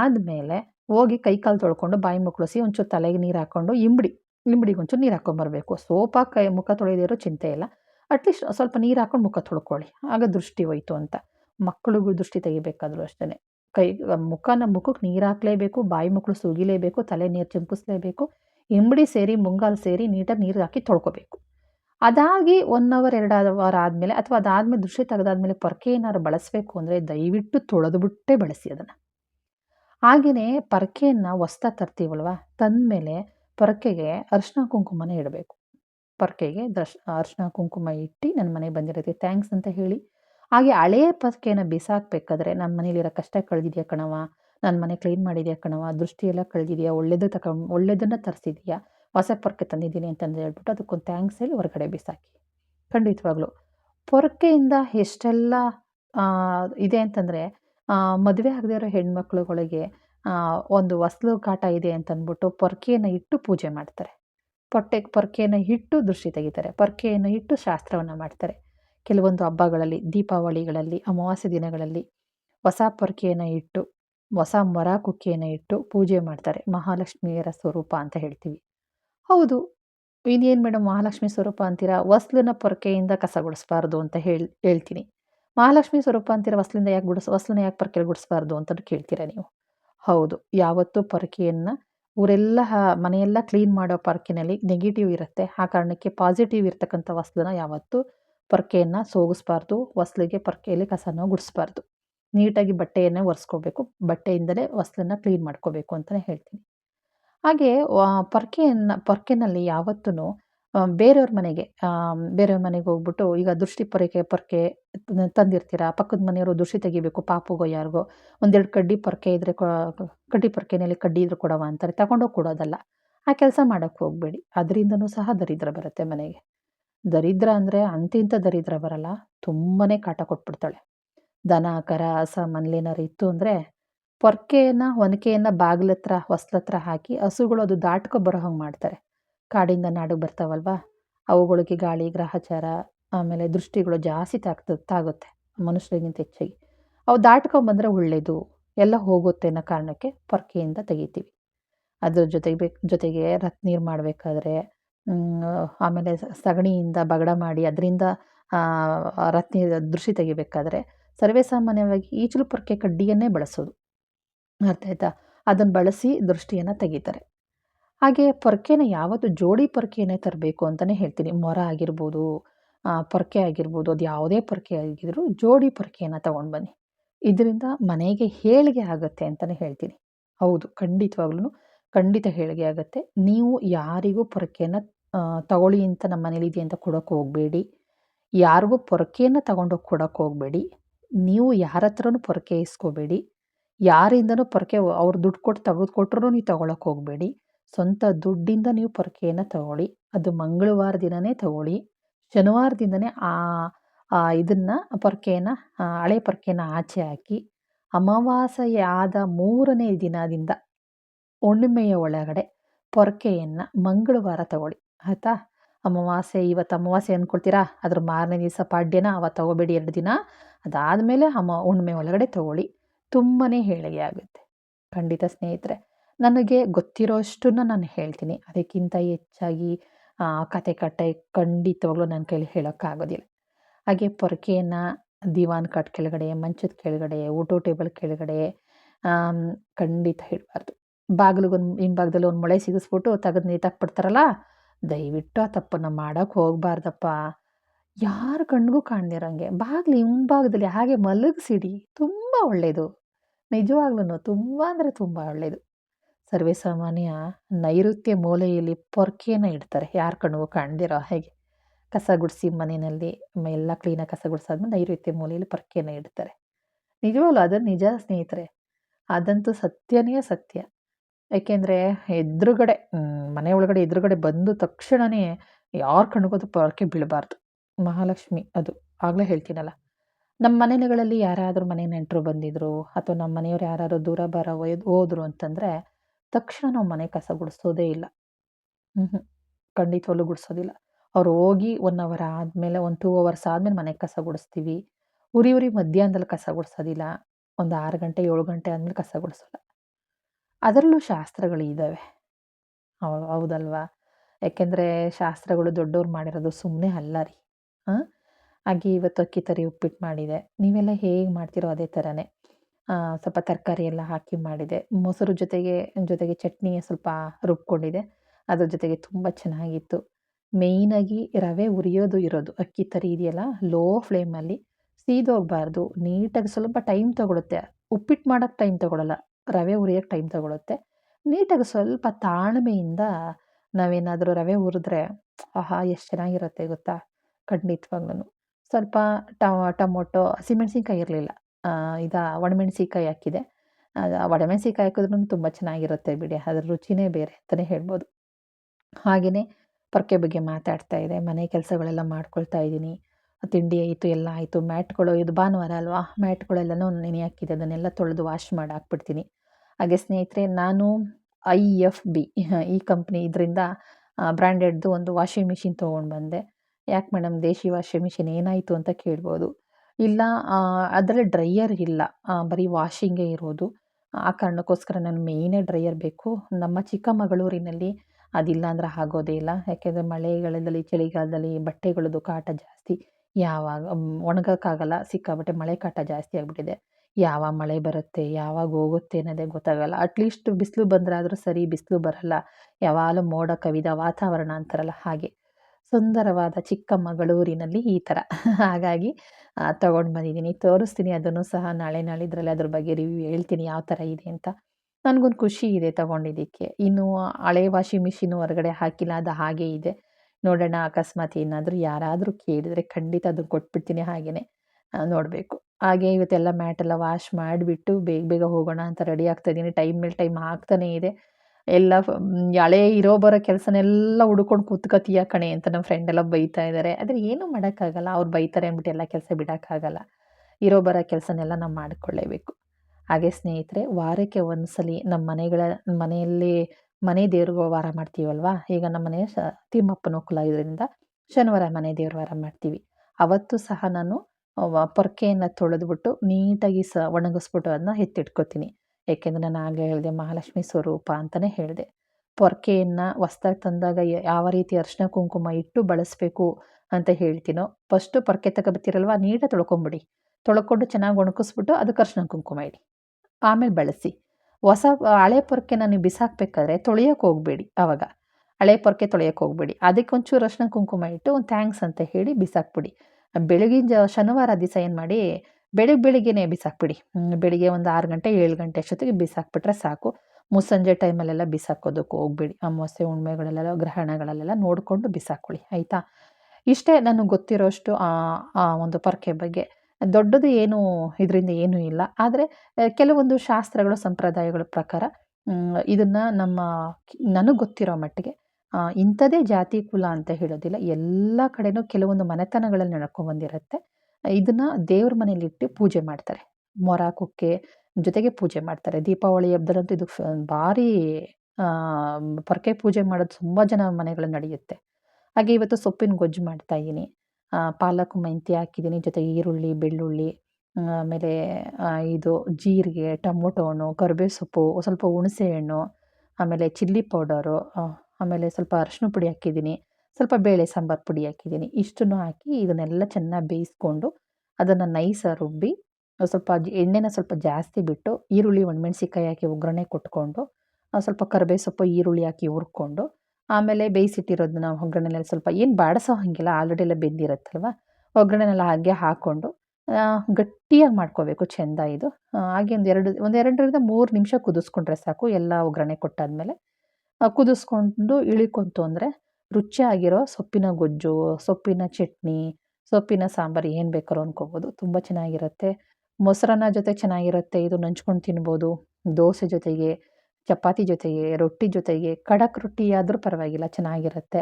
ಆದಮೇಲೆ ಹೋಗಿ ಕೈ ಕಾಲು ತೊಳ್ಕೊಂಡು, ಬಾಯಿ ಮುಕ್ಳಿಸಿ ಒಂಚೂರು ತಲೆಗೆ ನೀರು ಹಾಕ್ಕೊಂಡು ಇಂಬಡಿ, ಇಂಬಡಿಗೆ ಒಂಚೂರು ನೀರು ಹಾಕ್ಕೊಂಬರ್ಬೇಕು ಸೋಪಾ ಕೈ, ಮುಖ ತೊಳೆದಿರೋ ಚಿಂತೆ ಇಲ್ಲ. ಅಟ್ಲೀಸ್ಟ್ ಸ್ವಲ್ಪ ನೀರು ಹಾಕ್ಕೊಂಡು ಮುಖ ತೊಳ್ಕೊಳ್ಳಿ. ಆಗ ದೃಷ್ಟಿ ಹೋಯ್ತು ಅಂತ. ಮಕ್ಕಳಿಗೂ ದೃಷ್ಟಿ ತೆಗಿಬೇಕಾದ್ರೂ ಅಷ್ಟೇ ಕೈ ಮುಖನ ಮುಖಕ್ಕೆ ನೀರು ಹಾಕಲೇಬೇಕು, ಬಾಯಿ ಮುಕ್ಕಳು ಸುಗಿಲೇಬೇಕು, ತಲೆ ನೀರು ಚಿಂಪಿಸ್ಲೇಬೇಕು, ಇಂಬಡಿ ಸೇರಿ, ಮುಂಗಾಲು ಸೇರಿ ನೀಟಾಗಿ ನೀರು ಹಾಕಿ ತೊಳ್ಕೊಬೇಕು. ಅದಾಗಿ ಒನ್ ಅವರ್ ಎರಡು ಅವರ್ ಆದಮೇಲೆ ಅಥವಾ ಅದಾದಮೇಲೆ ದೃಶ್ಯ ತೆಗೆದಾದ್ಮೇಲೆ ಪರ್ಕೆ ಏನಾದ್ರು ಬಳಸಬೇಕು ಅಂದರೆ ದಯವಿಟ್ಟು ತೊಳೆದುಬಿಟ್ಟೇ ಬಳಸಿ ಅದನ್ನು. ಹಾಗೆಯೇ ಪರ್ಕೆಯನ್ನು ಹೊಸ್ತ ತರ್ತೀವಲ್ವ? ತಂದಮೇಲೆ ಪೊರಕೆಗೆ ಅರ್ಶಿನ ಕುಂಕುಮನೇ ಇಡಬೇಕು. ಪೊರಕೆಗೆ ದರ್ಶ್, ಅರ್ಶಿನ ಕುಂಕುಮ ಇಟ್ಟು ನನ್ನ ಮನೆಗೆ ಬಂದಿರೋದಕ್ಕೆ ಥ್ಯಾಂಕ್ಸ್ ಅಂತ ಹೇಳಿ ಹಾಗೆ ಹಳೆಯ ಪೊರಕೆನ ಬಿಸಾಕಬೇಕಾದ್ರೆ ನನ್ನ ಮನೇಲಿರೋ ಕಷ್ಟ ಕಳೆದಿದೆಯಾ ಕಣವ ನನ್ನ ಮನೆ ಕ್ಲೀನ್ ಮಾಡಿದೆಯಾ ಕಣವ ದೃಷ್ಟಿ ಎಲ್ಲ ಕಳೆದಿದೆಯಾ? ಒಳ್ಳೇದು ತಗೊಂಡು ಒಳ್ಳೆಯದನ್ನು ತರಿಸಿದೆಯಾ? ಹೊಸ ಪೊರ್ಕೆ ತಂದಿದ್ದೀನಿ ಅಂತಂದು ಹೇಳ್ಬಿಟ್ಟು ಅದಕ್ಕೊಂದು ಥ್ಯಾಂಕ್ಸ್ ಹೇಳಿ ಹೊರಗಡೆ ಬಿಸಾಕಿ. ಖಂಡಿತವಾಗ್ಲೂ. ಪೊರಕೆಯಿಂದ ಎಷ್ಟೆಲ್ಲ ಇದೆ ಅಂತಂದರೆ ಮದುವೆ ಆಗದೇ ಇರೋ ಹೆಣ್ಮಕ್ಳುಗಳಿಗೆ ಒಂದು ಹೊಸ್ಲು ಕಾಟ ಇದೆ ಅಂತಂದ್ಬಿಟ್ಟು ಪೊರ್ಕೆಯನ್ನು ಇಟ್ಟು ಪೂಜೆ ಮಾಡ್ತಾರೆ. ಪೊಟ್ಟೆಗೆ ಪೊರ್ಕೆಯನ್ನು ಇಟ್ಟು ದೃಷ್ಟಿ ತೆಗಿತಾರೆ. ಪೊರ್ಕೆಯನ್ನು ಇಟ್ಟು ಶಾಸ್ತ್ರವನ್ನು ಮಾಡ್ತಾರೆ. ಕೆಲವೊಂದು ಹಬ್ಬಗಳಲ್ಲಿ, ದೀಪಾವಳಿಗಳಲ್ಲಿ, ಅಮಾವಾಸ್ಯೆ ದಿನಗಳಲ್ಲಿ ಹೊಸ ಪೊರಕೆಯನ್ನು ಇಟ್ಟು, ಹೊಸ ಮರ ಕುಕ್ಕಿಯನ್ನು ಇಟ್ಟು ಪೂಜೆ ಮಾಡ್ತಾರೆ. ಮಹಾಲಕ್ಷ್ಮಿಯರ ಸ್ವರೂಪ ಅಂತ ಹೇಳ್ತೀವಿ. ಹೌದು. ಇನ್ನೇನು ಮೇಡಮ್ ಮಹಾಲಕ್ಷ್ಮಿ ಸ್ವರೂಪ ಅಂತೀರಾ? ಹೊಸ್ಲನ್ನ ಪೊರಕೆಯಿಂದ ಕಸ ಗುಡಿಸ್ಬಾರ್ದು ಅಂತ ಹೇಳಿ, ಹೇಳ್ತೀನಿ. ಮಹಾಲಕ್ಷ್ಮಿ ಸ್ವರೂಪ ಅಂತೀರ? ವಸ್ಲಿಂದ ಯಾಕೆ ಗುಡಿಸ್ ಹೊಸ್ಲನ್ನ ಯಾಕೆ ಪೊರಕೆಲಿ ಗುಡಿಸ್ಬಾರ್ದು ಅಂತ ಕೇಳ್ತೀರಾ ನೀವು? ಹೌದು. ಯಾವತ್ತೂ ಪೊರಕೆಯನ್ನು ಊರೆಲ್ಲ ಮನೆಯೆಲ್ಲ ಕ್ಲೀನ್ ಮಾಡೋ ಪೊರಕೆನಲ್ಲಿ ನೆಗೆಟಿವ್ ಇರುತ್ತೆ. ಆ ಕಾರಣಕ್ಕೆ ಪಾಸಿಟಿವ್ ಇರ್ತಕ್ಕಂಥ ವಸ್ತುನ ಯಾವತ್ತೂ ಪೊರಕೆಯನ್ನು ಸೋಗಿಸ್ಬಾರ್ದು ಹೊಸ್ಲಿಗೆ ಪರ್ಕೆಯಲ್ಲಿ ಕಸನ ಗುಡಿಸ್ಬಾರ್ದು. ನೀಟಾಗಿ ಬಟ್ಟೆಯನ್ನೇ ಒರೆಸ್ಕೋಬೇಕು. ಬಟ್ಟೆಯಿಂದಲೇ ಹೊಸ್ಲನ್ನ ಕ್ಲೀನ್ ಮಾಡ್ಕೋಬೇಕು ಅಂತಲೇ ಹೇಳ್ತೀನಿ. ಹಾಗೆ ಪರ್ಕೆಯನ್ನು, ಪರ್ಕೆನಲ್ಲಿ ಯಾವತ್ತೂ ಬೇರೆಯವ್ರ ಮನೆಗೆ ಬೇರೆಯವ್ರ ಮನೆಗೆ ಹೋಗ್ಬಿಟ್ಟು ಈಗ ದೃಷ್ಟಿ ಪೊರಕೆ ಪೊರಕೆ ತಂದಿರ್ತೀರ? ಪಕ್ಕದ ಮನೆಯವರು ದೃಷ್ಟಿ ತೆಗಿಬೇಕು, ಪಾಪುಗೋ ಯಾರಿಗೋ. ಒಂದೆರಡು ಕಡ್ಡಿ ಪೊರಕೆ ಇದ್ರೆ ಕಡ್ಡಿ ಪೊರಕೆನಲ್ಲಿ ಕಡ್ಡಿ ಇದ್ರೆ ಕೊಡವ ಅಂತಾರೆ. ತಗೊಂಡೋಗಿ ಕೊಡೋದಲ್ಲ. ಆ ಕೆಲಸ ಮಾಡೋಕ್ಕೆ ಹೋಗಬೇಡಿ. ಅದರಿಂದನೂ ಸಹ ದರಿದ್ರ ಬರುತ್ತೆ ಮನೆಗೆ. ದರಿದ್ರ ಅಂದರೆ ಅಂತಿಂತ ದರಿದ್ರ ಬರಲ್ಲ ತುಂಬಾ ಕಾಟ ಕೊಟ್ಬಿಡ್ತಾಳೆ. ದನ, ಕರ ಹಸ ಮನೇಲೇನಾರು ಇತ್ತು ಅಂದರೆ ಪೊರ್ಕೆಯನ್ನು, ಒನಕೆಯನ್ನು ಬಾಗಿಲತ್ರ, ಹೊಸ್ಲತ್ರ ಹೊಸ್ಲ ಹಾಕಿ ಹಸುಗಳು ಅದು ದಾಟ್ಕೊ ಬರೋ ಹಂಗೆ ಮಾಡ್ತಾರೆ. ಕಾಡಿಂದ ನಾಡಿಗೆ ಬರ್ತಾವಲ್ವಾ, ಅವುಗಳಿಗೆ ಗಾಳಿ, ಗ್ರಹಚಾರ, ಆಮೇಲೆ ದೃಷ್ಟಿಗಳು ಜಾಸ್ತಿ ತಾಗ್ತ, ತಾಗುತ್ತೆ ಮನುಷ್ಯರಿಗಿಂತ ಹೆಚ್ಚಾಗಿ. ಅವು ದಾಟ್ಕೊಂಬಂದರೆ ಒಳ್ಳೆಯದು ಎಲ್ಲ ಹೋಗುತ್ತೆ ಅನ್ನೋ ಕಾರಣಕ್ಕೆ ಪೊರ್ಕೆಯಿಂದ ತೆಗಿತೀವಿ. ಅದ್ರ ಜೊತೆಗೆ ಜೊತೆಗೆ ರತ್ ನೀರು ಮಾಡಬೇಕಾದ್ರೆ ಆಮೇಲೆ ಸಗಣಿಯಿಂದ ಬಗಡ ಮಾಡಿ ಅದರಿಂದ ರತ್ನ ದೃಷ್ಟಿ ತೆಗಿಬೇಕಾದ್ರೆ ಸರ್ವೇ ಸಾಮಾನ್ಯವಾಗಿ ಈಚಲು ಪೊರ್ಕೆ ಕಡ್ಡಿಯನ್ನೇ ಬಳಸೋದು. ಅರ್ಥ ಆಯ್ತಾ? ಅದನ್ನು ಬಳಸಿ ದೃಷ್ಟಿಯನ್ನು ತೆಗಿತಾರೆ. ಹಾಗೆ ಪೊರ್ಕೆನ ಯಾವತ್ತು ಜೋಡಿ ಪೊರ್ಕೆನೇ ತರಬೇಕು ಅಂತಲೇ ಹೇಳ್ತೀನಿ. ಮೊರ ಆಗಿರ್ಬೋದು ಪೊರ್ಕೆ ಆಗಿರ್ಬೋದು, ಅದು ಯಾವುದೇ ಪೊರ್ಕೆ ಆಗಿದ್ರೂ ಜೋಡಿ ಪೊರಕೆಯನ್ನು ತಗೊಂಡು ಬನ್ನಿ. ಇದರಿಂದ ಮನೆಗೆ ಹೇಳಿಗೆ ಆಗುತ್ತೆ ಅಂತಲೇ ಹೇಳ್ತೀನಿ. ಹೌದು ಖಂಡಿತವಾಗ್ಲೂ ಖಂಡಿತ ಹೇಳಿಗೆ ಆಗುತ್ತೆ. ನೀವು ಯಾರಿಗೂ ಪೊರಕೆಯನ್ನು ತಗೊಳ್ಳಿ ಅಂತ ನಮ್ಮ ಮನೇಲಿದೆ ಅಂತ ಕೊಡೋಕೆ ಹೋಗಬೇಡಿ. ಯಾರಿಗೂ ಪೊರಕೆಯನ್ನು ತಗೊಂಡೋಗಿ ಕೊಡೋಕೆ ಹೋಗಬೇಡಿ. ನೀವು ಯಾರ ಹತ್ರನೂ ಪೊರಕೆ ಇಸ್ಕೋಬೇಡಿ. ಯಾರಿಂದನೂ ಪೊರಕೆ ಅವ್ರು ದುಡ್ಡು ಕೊಟ್ಟು ತೆಗೆದು ಕೊಟ್ಟರು ನೀವು ತಗೊಳಕ್ಕೆ ಹೋಗಬೇಡಿ. ಸ್ವಂತ ದುಡ್ಡಿಂದ ನೀವು ಪೊರಕೆಯನ್ನು ತಗೊಳ್ಳಿ. ಅದು ಮಂಗಳವಾರ ದಿನವೇ ತಗೊಳ್ಳಿ. ಶನಿವಾರದಿಂದನೇ ಆ ಇದನ್ನು, ಪೊರಕೆಯನ್ನು ಹಳೆ ಪೊರಕೆನ ಆಚೆ ಹಾಕಿ. ಅಮಾವಾಸ್ಯೆ ಆದ ಮೂರನೇ ದಿನದಿಂದ ಹುಣ್ಣಿಮೆಯ ಒಳಗಡೆ ಪೊರಕೆಯನ್ನು ಮಂಗಳವಾರ ತಗೊಳ್ಳಿ. ಆಯಿತಾ? ಅಮಾವಾಸ್ಯೆ, ಇವತ್ತು ಅಮಾವಾಸ್ಯೆ ಅಂದ್ಕೊಳ್ತೀರಾ ಅದ್ರ ಮಾರನೇ ದಿವಸ ಪಾಡ್ಯನ ಅವತ್ತು ತಗೋಬೇಡಿ ಎರಡು ದಿನ. ಅದಾದಮೇಲೆ ಅಮ ಹುಣ್ಣಿಮೆ ಒಳಗಡೆ ತಗೊಳ್ಳಿ. ತುಂಬಾ ಹೇಳಿಗೆ ಆಗುತ್ತೆ. ಖಂಡಿತ ಸ್ನೇಹಿತರೆ, ನನಗೆ ಗೊತ್ತಿರೋಷ್ಟನ್ನು ನಾನು ಹೇಳ್ತೀನಿ. ಅದಕ್ಕಿಂತ ಹೆಚ್ಚಾಗಿ ಕತೆ ಕಟ್ಟೆ ಖಂಡಿತವಾಗ್ಲೂ ನನ್ನ ಕೈಲಿ ಹೇಳೋಕ್ಕಾಗೋದಿಲ್ಲ. ಹಾಗೆ ಪೊರಕೆಯನ್ನು ದಿವಾನ್ ಕಟ್ ಕೆಳಗಡೆ, ಮಂಚದ ಕೆಳಗಡೆ ಊಟೋ ಟೇಬಲ್ ಕೆಳಗಡೆ ಖಂಡಿತ ಇಡಬಾರ್ದು ಬಾಗಿಲಿಗೊಂದು ಹಿಂಭಾಗದಲ್ಲಿ ಒಂದು ಮೊಳೆ ಸಿಗಿಸ್ಬಿಟ್ಟು ತೆಗೆದು ನೇತಾಕ್ಬಿಡ್ತಾರಲ್ಲ ದಯವಿಟ್ಟು ಆ ತಪ್ಪನ್ನು ಮಾಡೋಕ್ಕೆ ಹೋಗಬಾರ್ದಪ್ಪ. ಯಾರ ಕಣ್ಣಿಗೂ ಕಾಣ್ದಿರಂಗೆ. ಬಾಗಿಲು ಹಿಂಭಾಗದಲ್ಲಿ ಹಾಗೆ ಮಲಗಿಸಿಡಿ. ತುಂಬ ಒಳ್ಳೆಯದು ನಿಜವಾಗ್ಲೂ ತುಂಬ ಅಂದರೆ ತುಂಬ ಒಳ್ಳೆಯದು ಸರ್ವೇ ಸಾಮಾನ್ಯ ನೈಋತ್ಯ ಮೂಲೆಯಲ್ಲಿ ಪೊರ್ಕೆನ ಇಡ್ತಾರೆ. ಯಾರ ಕಣ್ಣಿಗೂ ಕಾಣ್ದಿರೋ ಹಾಗೆ. ಕಸ ಗುಡಿಸಿ ಮನೆಯಲ್ಲಿ ಎಲ್ಲ ಕ್ಲೀನಾಗಿ ಕಸ ಗುಡಿಸಾದ್ಮೇಲೆ ನೈಋತ್ಯ ಮೂಲೆಯಲ್ಲಿ ಪೊರ್ಕೆನ ಇಡ್ತಾರೆ. ನಿಜವಾಗ್ಲೂ ಅದನ್ನು ನಿಜ ಸ್ನೇಹಿತರೆ. ಅದಂತೂ ಸತ್ಯನೇ ಸತ್ಯ. ಏಕೆಂದರೆ ಎದುರುಗಡೆ ಮನೆ ಒಳಗಡೆ ಎದುರುಗಡೆ ಬಂದ ತಕ್ಷಣವೇ ಯಾರ ಕಣ್ಣಿಗೂ ಅದು ಪೊರಕೆ ಬೀಳಬಾರ್ದು. ಮಹಾಲಕ್ಷ್ಮಿ ಅದು. ಆಗಲೇ ಹೇಳ್ತೀನಲ್ಲ. ನಮ್ಮ ಮನೆಗಳಲ್ಲಿ ಯಾರಾದರೂ ಮನೆ ನೆಂಟರು ಬಂದಿದ್ರು, ಅಥವಾ ನಮ್ಮ ಮನೆಯವ್ರು ಯಾರಾದರೂ ದೂರ ಬರ ಹೋದ್ರು ಅಂತಂದರೆ, ತಕ್ಷಣ ನಾವು ಮನೆ ಕಸ ಗುಡಿಸೋದೇ ಇಲ್ಲ. ಹ್ಞೂ ಹ್ಞೂ ಖಂಡಿತವಲ್ಲೂ ಗುಡಿಸೋದಿಲ್ಲ. ಅವ್ರು ಹೋಗಿ ಒನ್ ಅವರ್ ಆದಮೇಲೆ, ಒಂದು ಟೂ ಅವರ್ಸ್ ಆದಮೇಲೆ ಮನೆ ಕಸ ಗುಡಿಸ್ತೀವಿ. ಉರಿ ಉರಿ ಮಧ್ಯಾಹ್ನದಲ್ಲಿ ಕಸ ಗುಡಿಸೋದಿಲ್ಲ. ಒಂದು ಆರು ಗಂಟೆ, ಏಳು ಗಂಟೆ ಆದಮೇಲೆ ಕಸ ಗುಡಿಸೋಲ್ಲ. ಅದರಲ್ಲೂ ಶಾಸ್ತ್ರಗಳು ಇದ್ದಾವೆ ಹೌದಲ್ವಾ? ಯಾಕೆಂದರೆ ಶಾಸ್ತ್ರಗಳು ದೊಡ್ಡವ್ರು ಮಾಡಿರೋದು ಸುಮ್ಮನೆ ಅಲ್ಲ ರೀ. ಹಾಂ ಹಾಗೆ ಇವತ್ತು ಅಕ್ಕಿ ತರಿ ಉಪ್ಪಿಟ್ಟು ಮಾಡಿದೆ. ನೀವೆಲ್ಲ ಹೇಗೆ ಮಾಡ್ತೀರೋ ಅದೇ ಥರನೇ ಸ್ವಲ್ಪ ತರಕಾರಿ ಎಲ್ಲ ಹಾಕಿ ಮಾಡಿದೆ. ಮೊಸರು ಜೊತೆಗೆ ಜೊತೆಗೆ ಚಟ್ನಿ ಸ್ವಲ್ಪ ರುಬ್ಕೊಂಡಿದೆ. ಅದ್ರ ಜೊತೆಗೆ ತುಂಬ ಚೆನ್ನಾಗಿತ್ತು. ಮೇಯ್ನಾಗಿ ರವೆ ಉರಿಯೋದು ಇರೋದು. ಅಕ್ಕಿ ತರಿ ಇದೆಯಲ್ಲ, ಲೋ ಫ್ಲೇಮಲ್ಲಿ ಸೀದೋಗಬಾರ್ದು. ನೀಟಾಗಿ ಸ್ವಲ್ಪ ಟೈಮ್ ತೊಗೊಳುತ್ತೆ. ಉಪ್ಪಿಟ್ಟು ಮಾಡೋಕ್ಕೆ ಟೈಮ್ ತೊಗೊಳಲ್ಲ. ರವೆ ಹುರಿಯೋಕ್ಕೆ ಟೈಮ್ ತಗೊಳುತ್ತೆ. ನೀಟಾಗಿ ಸ್ವಲ್ಪ ತಾಳ್ಮೆಯಿಂದ ನಾವೇನಾದರೂ ರವೆ ಉರಿದ್ರೆ ಆಹಾ, ಎಷ್ಟು ಚೆನ್ನಾಗಿರುತ್ತೆ ಗೊತ್ತಾ? ಖಂಡಿತವಾಗ್ಲೂ ಸ್ವಲ್ಪ ಟೊಮೊಟೊ, ಹಸಿಮೆಣ್ಸಿನ್ಕಾಯಿ ಇರಲಿಲ್ಲ. ಇದು ಒಣಮೆಣ್ಸಿನ್ಕಾಯಿ ಹಾಕಿದೆ. ಒಣಮೆಣ್ಸಿನ್ಕಾಯಿ ಹಾಕಿದ್ರೂ ತುಂಬ ಚೆನ್ನಾಗಿರುತ್ತೆ ಬಿಡಿ, ಅದ್ರ ರುಚಿನೇ ಬೇರೆ ಅಂತಲೇ ಹೇಳ್ಬೋದು. ಹಾಗೆಯೇ ಪೊರ್ಕೆ ಬಗ್ಗೆ ಮಾತಾಡ್ತಾ ಇದೆ ಮನೆ ಕೆಲಸಗಳೆಲ್ಲ ಮಾಡ್ಕೊಳ್ತಾ ಇದ್ದೀನಿ. ತಿಂಡಿ ಆಯಿತು, ಎಲ್ಲ ಆಯಿತು. ಮ್ಯಾಟ್ಗಳು, ಇದು ಭಾನುವಾರ ಅಲ್ವಾ? ಮ್ಯಾಟ್ಗಳೆಲ್ಲನೂ ನೆನೆ ಹಾಕಿದೆ ಅದನ್ನೆಲ್ಲ ತೊಳೆದು ವಾಶ್ ಮಾಡಿ ಹಾಕ್ಬಿಡ್ತೀನಿ. ಹಾಗೆ ಸ್ನೇಹಿತರೆ, ನಾನು ಐ ಎಫ್ ಬಿ ಈ ಕಂಪ್ನಿ ಇದರಿಂದ ಬ್ರ್ಯಾಂಡೆಡ್ದು ಒಂದು ವಾಷಿಂಗ್ ಮಿಷಿನ್ ತೊಗೊಂಡು ಬಂದೆ. ಯಾಕೆ ಮೇಡಮ್ ದೇಶಿ ವಾಷಿಂಗ್ ಮಿಷಿನ್ ಏನಾಯಿತು ಅಂತ ಕೇಳ್ಬೋದು. ಇಲ್ಲ ಅದರಲ್ಲಿ ಡ್ರೈಯರ್ ಇಲ್ಲ. ಬರೀ ವಾಷಿಂಗೇ ಇರೋದು. ಆ ಕಾರಣಕ್ಕೋಸ್ಕರ ನಾನು ಮೇಯ್ನೇ ಡ್ರೈಯರ್ ಬೇಕು. ನಮ್ಮ ಚಿಕ್ಕಮಗಳೂರಿನಲ್ಲಿ ಅದಿಲ್ಲ ಅಂದ್ರೆ ಆಗೋದೇ ಇಲ್ಲ. ಯಾಕೆಂದರೆ ಮಳೆಗಾಲದಲ್ಲಿ, ಚಳಿಗಾಲದಲ್ಲಿ ಬಟ್ಟೆಗಳದ್ದು ಕಾಟ ಜಾಸ್ತಿ. ಯಾವಾಗ ಒಣಗೋಕ್ಕಾಗಲ್ಲ, ಸಿಕ್ಕಾಪಟ್ಟೆ ಮಳೆ ಕಾಟ ಜಾಸ್ತಿ ಆಗಿಬಿಟ್ಟಿದೆ. ಯಾವಾಗ ಮಳೆ ಬರುತ್ತೆ, ಯಾವಾಗ ಹೋಗುತ್ತೆ ಅನ್ನೋದೇ ಗೊತ್ತಾಗಲ್ಲ. ಅಟ್ಲೀಸ್ಟ್ ಬಿಸಿಲು ಬಂದರೆ ಸರಿ, ಬಿಸಿಲು ಬರಲ್ಲ. ಯಾವಾಗಲೂ ಮೋಡ ಕವಿದ ವಾತಾವರಣ ಅಂತಾರಲ್ಲ ಹಾಗೆ. ಸುಂದರವಾದ ಚಿಕ್ಕಮಗಳೂರಿನಲ್ಲಿ ಈ ಥರ. ಹಾಗಾಗಿ ತೊಗೊಂಡು ಬಂದಿದ್ದೀನಿ. ತೋರಿಸ್ತೀನಿ ಅದನ್ನು ಸಹ ನಾಳೆ ನಾಳಿದ್ರಲ್ಲಿ ಅದ್ರ ಬಗ್ಗೆ ರಿವ್ಯೂ ಹೇಳ್ತೀನಿ ಯಾವ ಥರ ಇದೆ ಅಂತ. ನನಗೊಂದು ಖುಷಿ ಇದೆ ತಗೊಂಡಿದ್ದಕ್ಕೆ. ಇನ್ನು ಹಳೆ ವಾಷಿಂಗ್ ಮಿಷಿನ್ ಹೊರಗಡೆ ಹಾಕಿಲ್ಲ, ಅದು ಹಾಗೇ ಇದೆ. ನೋಡೋಣ ಅಕಸ್ಮಾತ್ ಏನಾದರೂ ಯಾರಾದರೂ ಕೇಳಿದರೆ ಖಂಡಿತ ಅದನ್ನು ಕೊಟ್ಬಿಡ್ತೀನಿ ಹಾಗೆಯೇ ನೋಡಬೇಕು. ಹಾಗೆ ಇವತ್ತೆಲ್ಲ ಮ್ಯಾಟೆಲ್ಲ ವಾಶ್ ಮಾಡಿಬಿಟ್ಟು ಬೇಗ ಬೇಗ ಹೋಗೋಣ ಅಂತ ರೆಡಿ ಆಗ್ತಾಯಿದ್ದೀನಿ ಟೈಮ್ ಮೇಲೆ ಟೈಮ್ ಆಗ್ತಾನೇ ಇದೆ. ಎಲ್ಲ ಹಳೆ ಇರೋ ಬರೋ ಕೆಲಸನೆಲ್ಲ ಹುಡ್ಕೊಂಡು ಕೂತ್ಕೊತೀಯ ಕಣೆ ಅಂತ ನಮ್ಮ ಫ್ರೆಂಡ್ ಎಲ್ಲ ಬೈತಾ ಇದ್ದಾರೆ ಆದರೆ ಏನೂ ಮಾಡೋಕ್ಕಾಗಲ್ಲ. ಅವ್ರು ಬೈತಾರೆ ಅಂದ್ಬಿಟ್ಟು ಎಲ್ಲ ಕೆಲಸ ಬಿಡೋಕ್ಕಾಗಲ್ಲ. ಇರೋ ಬರೋ ಕೆಲಸನೆಲ್ಲ ನಾವು ಮಾಡಿಕೊಳ್ಳೇಬೇಕು. ಹಾಗೆ ಸ್ನೇಹಿತರೆ, ವಾರಕ್ಕೆ ಒಂದು ಸಲ ನಮ್ಮ ಮನೆಗಳ, ಮನೆಯಲ್ಲಿ ಮನೆ ದೇವ್ರಿಗೆ ವಾರ ಮಾಡ್ತೀವಲ್ವಾ? ಈಗ ನಮ್ಮ ಮನೆ ಸ, ತಿಮ್ಮಪ್ಪನ ಒಕ್ಕಲಾಗಿದ್ದರಿಂದ ಶನಿವಾರ ಮನೆ ದೇವ್ರ ವಾರ ಮಾಡ್ತೀವಿ. ಅವತ್ತು ಸಹ ನಾನು ಪೊರ್ಕೆಯನ್ನು ತೊಳೆದ್ಬಿಟ್ಟು ನೀಟಾಗಿ ಸ, ಒಣಗಿಸ್ಬಿಟ್ಟು ಅದನ್ನ ಎತ್ತಿಟ್ಕೋತೀನಿ. ಏಕೆಂದರೆ ನಾನು ಆಗಲೇ ಹೇಳಿದೆ, ಮಹಾಲಕ್ಷ್ಮಿ ಸ್ವರೂಪ ಅಂತಲೇ ಹೇಳಿದೆ. ಪೊರ್ಕೆಯನ್ನು ಹೊಸ್ದಾಗಿ ತಂದಾಗ ಯಾವ ರೀತಿ ಅರಿಶಿನ ಕುಂಕುಮ ಇಟ್ಟು ಬಳಸಬೇಕು ಅಂತ ಹೇಳ್ತೀನೋ, ಫಸ್ಟು ಪೊರ್ಕೆ ತಗೋಬತ್ತಿರಲ್ವ? ನೀಟಾಗಿ ತೊಳ್ಕೊಂಬಿಡಿ. ತೊಳ್ಕೊಂಡು ಚೆನ್ನಾಗಿ ಒಣಗಿಸ್ಬಿಟ್ಟು ಅದಕ್ಕೆ ಅರಿಶಿನ ಕುಂಕುಮ ಇಡಿ. ಆಮೇಲೆ ಬಳಸಿ. ಹೊಸ ಹಳೆ ಪೊರ್ಕೆನ ನೀವು ಬಿಸಾಕಬೇಕಾದ್ರೆ ತೊಳೆಯೋಕೆ ಹೋಗಬೇಡಿ ಆವಾಗ ಹಳೆ ಪೊರ್ಕೆ ತೊಳೆಯೋಕೆ ಹೋಗಬೇಡಿ. ಅದಕ್ಕೆ ಒಂಚೂರು ಅರಿಶಿನ ಕುಂಕುಮ ಇಟ್ಟು ಒಂದು ಥ್ಯಾಂಕ್ಸ್ ಅಂತ ಹೇಳಿ ಬಿಸಾಕ್ಬಿಡಿ. ಬೆಳಗಿನ ಜ, ಶನಿವಾರ ದಿವಸ ಏನು ಮಾಡಿ ಬೆಳಿಗ್ಗೆ ಬೆಳಿಗ್ಗೆನೇ ಬಿಸಾಕ್ಬಿಡಿ. ಬೆಳಿಗ್ಗೆ ಒಂದು ಆರು ಗಂಟೆ, ಏಳು ಗಂಟೆ ಅಷ್ಟೊತ್ತಿಗೆ ಬಿಸಾಕ್ಬಿಟ್ರೆ ಸಾಕು. ಮುಸ್ಸಂಜೆ ಟೈಮಲ್ಲೆಲ್ಲ ಬಿಸಾಕೋದಕ್ಕೆ ಹೋಗ್ಬೇಡಿ. ಅಮಾವಾಸ್ಯೆ ಉಣ್ಮೆಗಳಲ್ಲೆಲ್ಲ ಗ್ರಹಣಗಳಲ್ಲೆಲ್ಲ ನೋಡಿಕೊಂಡು ಬಿಸಾಕೊಳ್ಳಿ ಆಯಿತಾ? ಇಷ್ಟೇ, ನನಗೆ ಗೊತ್ತಿರೋಷ್ಟು ಆ, ಒಂದು ಪೊರ್ಕೆ ಬಗ್ಗೆ. ದೊಡ್ಡದು ಏನು ಇದರಿಂದ ಏನೂ ಇಲ್ಲ. ಆದರೆ ಕೆಲವೊಂದು ಶಾಸ್ತ್ರಗಳು, ಸಂಪ್ರದಾಯಗಳ ಪ್ರಕಾರ ಇದನ್ನು ನಮ್ಮ ನನಗೆ ಗೊತ್ತಿರೋ ಮಟ್ಟಿಗೆ ಇಂಥದೇ ಜಾತಿ, ಕುಲ ಅಂತ ಹೇಳೋದಿಲ್ಲ. ಎಲ್ಲ ಕಡೆನೂ ಕೆಲವೊಂದು ಮನೆತನಗಳಲ್ಲಿ ನಡ್ಕೊಂಡ್ಬಂದಿರುತ್ತೆ ಇದನ್ನು ದೇವ್ರ ಮನೇಲಿಟ್ಟು ಪೂಜೆ ಮಾಡ್ತಾರೆ. ಮೊರ, ಕುಕ್ಕೆ ಜೊತೆಗೆ ಪೂಜೆ ಮಾಡ್ತಾರೆ. ದೀಪಾವಳಿ ಹಬ್ಬದಲ್ಲಂತೂ ಇದು ಭಾರಿ ಪೊರಕೆ ಪೂಜೆ ಮಾಡೋದು ತುಂಬ ಜನ ಮನೆಗಳಲ್ಲಿ ನಡೆಯುತ್ತೆ. ಹಾಗೆ ಇವತ್ತು ಸೊಪ್ಪಿನ ಗೊಜ್ಜು ಮಾಡ್ತಾ ಇದ್ದೀನಿ. ಪಾಲಕ್ ಮೆಂತ್ಯ ಹಾಕಿದ್ದೀನಿ. ಜೊತೆಗೆ ಈರುಳ್ಳಿ, ಬೆಳ್ಳುಳ್ಳಿ ಆಮೇಲೆ ಇದು ಜೀರಿಗೆ, ಟೊಮೊಟೊ ಹಣ್ಣು ಕರ್ಬೇವು ಸೊಪ್ಪು ಸ್ವಲ್ಪ ಹುಣಸೆ ಹಣ್ಣು, ಆಮೇಲೆ ಚಿಲ್ಲಿ ಪೌಡರು ಆಮೇಲೆ ಸ್ವಲ್ಪ ಅರಶಿನ ಪುಡಿ ಹಾಕಿದ್ದೀನಿ. ಸ್ವಲ್ಪ ಬೇಳೆ ಸಾಂಬಾರು ಪುಡಿ ಹಾಕಿದ್ದೀನಿ. ಇಷ್ಟನ್ನು ಹಾಕಿ ಇದನ್ನೆಲ್ಲ ಚೆನ್ನಾಗಿ ಬೇಯಿಸ್ಕೊಂಡು ಅದನ್ನು ನೈಸಾಗಿ ರುಬ್ಬಿ ಸ್ವಲ್ಪ ಎಣ್ಣೆನ ಸ್ವಲ್ಪ ಜಾಸ್ತಿ ಬಿಟ್ಟು ಈರುಳ್ಳಿ, ಒಣಮೆಣ್ಸಿನ್ಕಾಯಿ ಹಾಕಿ ಒಗ್ಗರಣೆ ಕೊಟ್ಕೊಂಡು ಸ್ವಲ್ಪ ಕರ್ಬೇವು ಸೊಪ್ಪು ಈರುಳ್ಳಿ ಹಾಕಿ ಹುರ್ಕೊಂಡು ಆಮೇಲೆ ಬೇಯಿಸಿಟ್ಟಿರೋದು ನಾವು ಒಗ್ಗರಣೆಲ್ಲ ಸ್ವಲ್ಪ, ಏನು ಬಾಡಿಸೋ ಹಂಗಿಲ್ಲ ಆಲ್ರೆಡಿ ಎಲ್ಲ ಬೆಂದಿರತ್ತಲ್ವ? ಒಗ್ಗರಣೆಲ್ಲ ಹಾಗೆ ಹಾಕ್ಕೊಂಡು ಗಟ್ಟಿಯಾಗಿ ಮಾಡ್ಕೋಬೇಕು ಚೆಂದ ಇದು. ಹಾಗೆ ಒಂದು ಎರಡು, ಒಂದು ಎರಡರಿಂದ ಮೂರು ನಿಮಿಷ ಕುದಿಸ್ಕೊಂಡ್ರೆ ಸಾಕು, ಎಲ್ಲ ಒಗ್ಗರಣೆ ಕೊಟ್ಟಾದಮೇಲೆ. ಕುದಿಸ್ಕೊಂಡು ಇಳಿಕೊಂತು ಅಂದರೆ ರುಚಿಯಾಗಿರೋ ಸೊಪ್ಪಿನ ಗೊಜ್ಜು, ಸೊಪ್ಪಿನ ಚಟ್ನಿ, ಸೊಪ್ಪಿನ ಸಾಂಬಾರು ಏನು ಬೇಕಾರೋ ಅಂದ್ಕೋಬೋದು ತುಂಬ ಚೆನ್ನಾಗಿರುತ್ತೆ. ಮೊಸರನ್ನ ಜೊತೆ ಚೆನ್ನಾಗಿರುತ್ತೆ, ಇದು ನಂಚ್ಕೊಂಡು ತಿನ್ಬೋದು, ದೋಸೆ ಜೊತೆಗೆ ಚಪಾತಿ ಜೊತೆಗೆ, ರೊಟ್ಟಿ ಜೊತೆಗೆ, ಖಡಕ್ ರೊಟ್ಟಿ ಆದರೂ ಪರವಾಗಿಲ್ಲ, ಚೆನ್ನಾಗಿರುತ್ತೆ.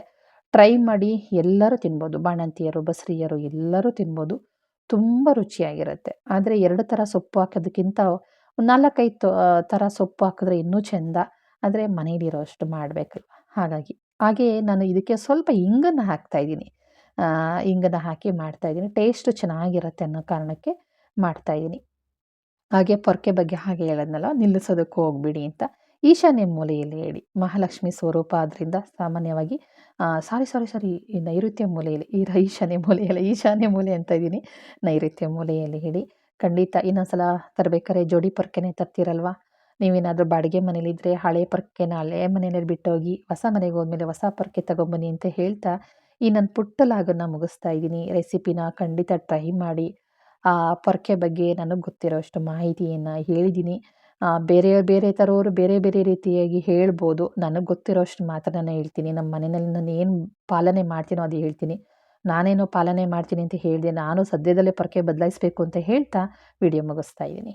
ಟ್ರೈ ಮಾಡಿ, ಎಲ್ಲರೂ ತಿನ್ಬೋದು. ಬಾಣಂತಿಯರು, ಬಸರಿಯರು ಎಲ್ಲರೂ ತಿನ್ಬೋದು. ತುಂಬ ರುಚಿಯಾಗಿರುತ್ತೆ. ಆದರೆ ಎರಡು ಥರ ಸೊಪ್ಪು ಹಾಕೋದಕ್ಕಿಂತ ಒಂದು ನಾಲ್ಕೈದು ಥರ ಸೊಪ್ಪು ಹಾಕಿದ್ರೆ ಇನ್ನೂ ಚೆಂದ. ಆದರೆ ಮನೇಲಿರೋ ಅಷ್ಟು ಹಾಗಾಗಿ. ಹಾಗೆಯೇ ನಾನು ಇದಕ್ಕೆ ಸ್ವಲ್ಪ ಇಂಗನ್ನು ಹಾಕ್ತಾಯಿದ್ದೀನಿ ಇಂಗನ್ನು ಹಾಕಿ ಮಾಡ್ತಾಯಿದ್ದೀನಿ ಟೇಸ್ಟು ಚೆನ್ನಾಗಿರುತ್ತೆ ಅನ್ನೋ ಕಾರಣಕ್ಕೆ ಮಾಡ್ತಾಯಿದ್ದೀನಿ ಹಾಗೆ ಪೊರ್ಕೆ ಬಗ್ಗೆ ಹಾಗೆ ಹೇಳೋದ್ನಲ್ಲ, ನಿಲ್ಲಿಸೋದಕ್ಕೆ ಹೋಗ್ಬಿಡಿ ಅಂತ. ಈಶಾನ್ಯ ಮೂಲೆಯಲ್ಲಿ ಹೇಳಿ. ಮಹಾಲಕ್ಷ್ಮಿ ಸ್ವರೂಪ ಆದ್ದರಿಂದ ಸಾಮಾನ್ಯವಾಗಿ ಸಾರಿ ಸಾರಿ ಸಾರಿ ನೈಋತ್ಯ ಮೂಲೆಯಲ್ಲಿ, ಈ ಈಶಾನ್ಯ ಮೂಲೆಯಲ್ಲಿ, ಈಶಾನ್ಯ ಮೂಲೆ ಅಂತ ಇದ್ದೀನಿ. ನೈಋತ್ಯ ಮೂಲೆಯಲ್ಲಿ ಹೇಳಿ. ಖಂಡಿತ ಇನ್ನೊಂದ್ಸಲ ತರಬೇಕಾದ್ರೆ ಜೋಡಿ ಪರ್ಕೆನೇ ತರ್ತೀರಲ್ವಾ? ನೀವೇನಾದರೂ ಬಾಡಿಗೆ ಮನೇಲಿದ್ದರೆ ಹಳೆ ಪರ್ಕೆನ ಹಳೆ ಮನೆಯಲ್ಲಿ ಬಿಟ್ಟೋಗಿ ಹೊಸ ಮನೆಗೆ ಹೋದ್ಮೇಲೆ ಹೊಸ ಪರ್ಕೆ ತಗೊಂಬನ್ನಿ ಅಂತ ಹೇಳ್ತಾ, ಈ ನನ್ನ ಪುಟ್ಟ ಲಾಗನ್ನು ಮುಗಿಸ್ತಾ ಇದ್ದೀನಿ. ರೆಸಿಪಿನ ಖಂಡಿತ ಟ್ರೈ ಮಾಡಿ. ಆ ಪರ್ಕೆ ಬಗ್ಗೆ ನನಗೆ ಗೊತ್ತಿರೋಷ್ಟು ಮಾಹಿತಿಯನ್ನು ಹೇಳಿದ್ದೀನಿ. ಬೇರೆ ಬೇರೆ ಥರವ್ರು ಬೇರೆ ಬೇರೆ ರೀತಿಯಾಗಿ ಹೇಳ್ಬೋದು. ನನಗೆ ಗೊತ್ತಿರೋಷ್ಟು ಮಾತ್ರ ನಾನು ಹೇಳ್ತೀನಿ. ನಮ್ಮ ಮನೆಯಲ್ಲಿ ನಾನು ಏನು ಪಾಲನೆ ಮಾಡ್ತೀನೋ ಅದು ಹೇಳ್ತೀನಿ. ನಾನೇನೋ ಪಾಲನೆ ಮಾಡ್ತೀನಿ ಅಂತ ಹೇಳಿದೆ, ನಾನು ಸದ್ಯದಲ್ಲೇ ಪರಕೆ ಬದಲಾಯಿಸ್ಬೇಕು ಅಂತ ಹೇಳ್ತಾ ವಿಡಿಯೋ ಮುಗಿಸ್ತಾ ಇದ್ದೀನಿ.